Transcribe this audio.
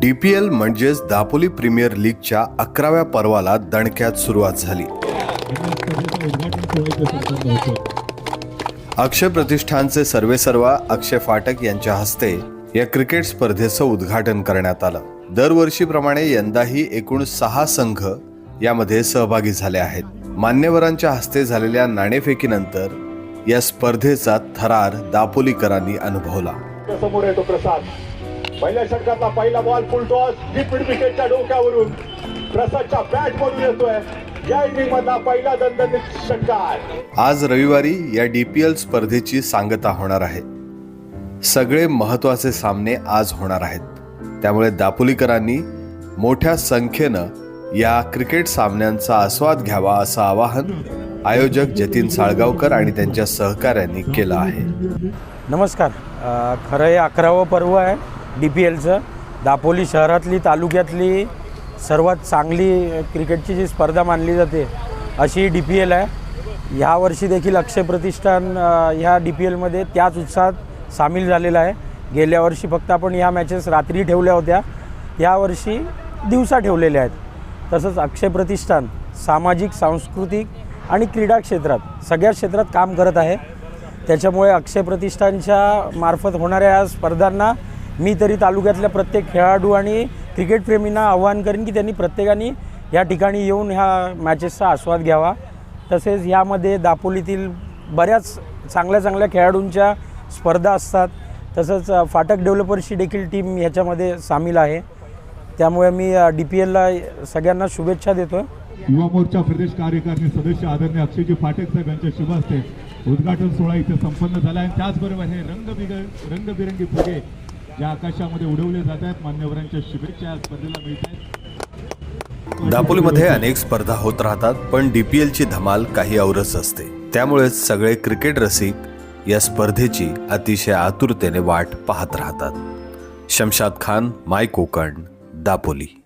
D P L म्हणजेच Dapoli premier लीगच्या अकराव्या पर्वाला दणक्यात सुरुवात झाली. अक्षय प्रतिष्ठानचे सर्वेसर्वा अक्षय फाटक यांच्या हस्ते या क्रिकेट स्पर्धेचं उद्घाटन करण्यात आलं. दरवर्षीप्रमाणे यंदाही एकूण सहा संघ यामध्ये सहभागी झाले आहेत. मान्यवरांच्या हस्ते झालेल्या नाणेफेकीनंतर या स्पर्धेचा थरार दापोलीकरांनी अनुभवला. समोर येतो प्रसाद पहिल्या षटकातला पहिला बॉल फुल टॉस डीप विकेटच्या डोक्यावरून प्रसादच्या बॅट मधून येतोय. या इनिंग मधला पहिला दणदणीत षटकार. आज रविवारी या डी पी एल स्पर्धेची सांगता होणार आहे. सगळे महत्त्वाचे सामने आज होणार आहेत. त्यामुळे दापोलीकरांनी मोठ्या संख्येनं या क्रिकेट सामन्यांचा आस्वाद घ्यावा असं आवाहन आयोजक जतीन साळगावकर आणि त्यांच्या सहकाऱ्यांनी केलं आहे. नमस्कार. खरं हे अकरावं पर्व आहे. डी पी एलचं दापोली शहरातली तालुक्यातली सर्वात चांगली क्रिकेटची जी स्पर्धा मानली जाते अशी डी पी एल आहे. ह्यावर्षी देखील अक्षय प्रतिष्ठान ह्या डी पी एलमध्ये त्याच उत्साहात सामील झालेलं आहे. गेल्या वर्षी फक्त आपण ह्या मॅचेस रात्री ठेवल्या होत्या. यावर्षी दिवसा ठेवलेल्या आहेत. तसंच अक्षय प्रतिष्ठान सामाजिक सांस्कृतिक आणि क्रीडा क्षेत्रात सगळ्या क्षेत्रात काम करत आहे. त्याच्यामुळे अक्षय प्रतिष्ठानच्या मार्फत होणाऱ्या या स्पर्धांना मी तरी तालुक्यातल्या प्रत्येक खेळाडू आणि क्रिकेटप्रेमींना आव्हान करेन की त्यांनी प्रत्येकाने या ठिकाणी येऊन ह्या मॅचेसचा आस्वाद घ्यावा. तसेच यामध्ये दापोलीतील बऱ्याच चांगल्या चांगल्या खेळाडूंच्या स्पर्धा असतात. तसंच फाटक डेव्हलपरशी देखील टीम ह्याच्यामध्ये सामील आहे. त्यामुळे मी डी पी एलला सगळ्यांना शुभेच्छा देतो युवा मोर्चा प्रदेश कार्यकारिणी सदस्य आदरणीय अक्षयजी फाटक साहेब यांच्या शुभ उद्घाटन सोहळा इथे संपन्न झाला आहे. त्याचबरोबर हे रंगबिग रंगबिरंगी फुगे ज्या आकाशामध्ये उडवले जात आहेत मान्यवरांच्या शुभेच्छा स्पर्धेला मिळत आहेत. दापोलीमध्ये अनेक स्पर्धा होत राहतात पण डी पी एलची धमाल काही औरच असते. त्यामुळेच सगळे क्रिकेट रसिक या स्पर्धेची अतिशय आतुरतेने वाट पाहत राहतात. शमशाद खान माय कोकण दापोली.